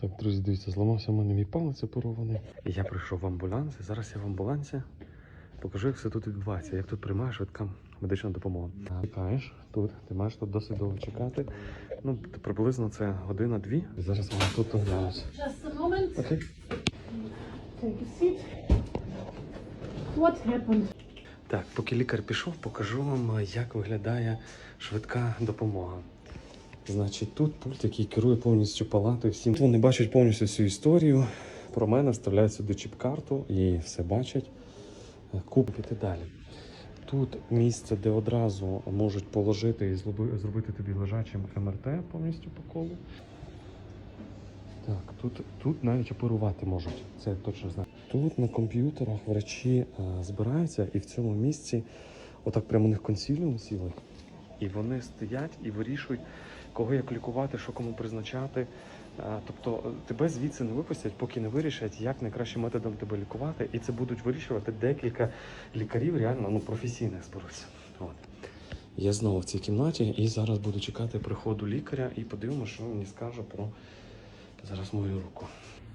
Так, друзі, дивіться, зламався в мене мій палець оперований. І я прийшов в амбуланс, і зараз я в амбулансі покажу, як все тут відбувається, як тут приймає швидка медична допомога. Чекаєш тут, ти маєш тут досить довго чекати. Ну, приблизно це година-дві. Зараз ми тут оглянемося. Just a moment. Окей. Take a seat. What happened? Так, поки лікар пішов, покажу вам, як виглядає швидка допомога. Значить, тут пульт, який керує повністю палатою. Всім вони бачать повністю всю історію. Про мене вставляють сюди чіп-карту і все бачать. Куп піти далі. Тут місце, де одразу можуть положити і зробити тобі лежачим МРТ повністю по колу. Так, тут, тут навіть оперувати можуть, це я точно знаю. Тут на комп'ютерах врачі е, збираються і в цьому місці, отак прямо у них консиліум сіли, і вони стоять і вирішують, кого як лікувати, що кому призначати. Е, Тобто е, тебе звідси не випустять, поки не вирішать, як найкращим методом тебе лікувати. І це будуть вирішувати декілька лікарів, реально ну, професійних зберуться. От. Я знову в цій кімнаті і зараз буду чекати приходу лікаря і подивимося, що він мені скаже про зараз мою руку.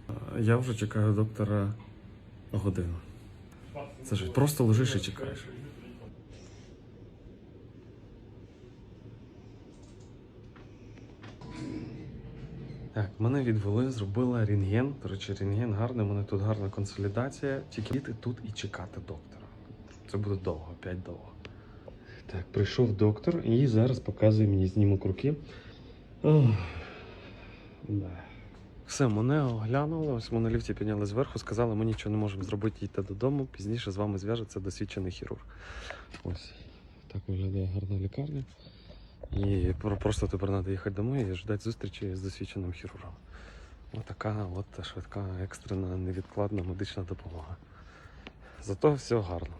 Е, Я вже чекаю доктора годину. Це ж просто лежиш і чекаєш. Так, мене відвели, зробила рентген. До речі, рентген гарний, у мене тут гарна консолідація. Тільки йти тут і чекати доктора. Це буде довго, п'ять довго. Так, прийшов доктор і зараз показує мені знімок руки. Да. Все, мене оглянули. Ось ми на ліфті підняли зверху, сказали, ми нічого не можемо зробити, їдьте додому. Пізніше з вами зв'яжеться досвідчений хірург. Ось так виглядає гарна лікарня. І просто тепер треба їхати домой і ждати зустрічі з досвідченим хірургом. Ось така от швидка, екстрена, невідкладна медична допомога. Зато все гарно.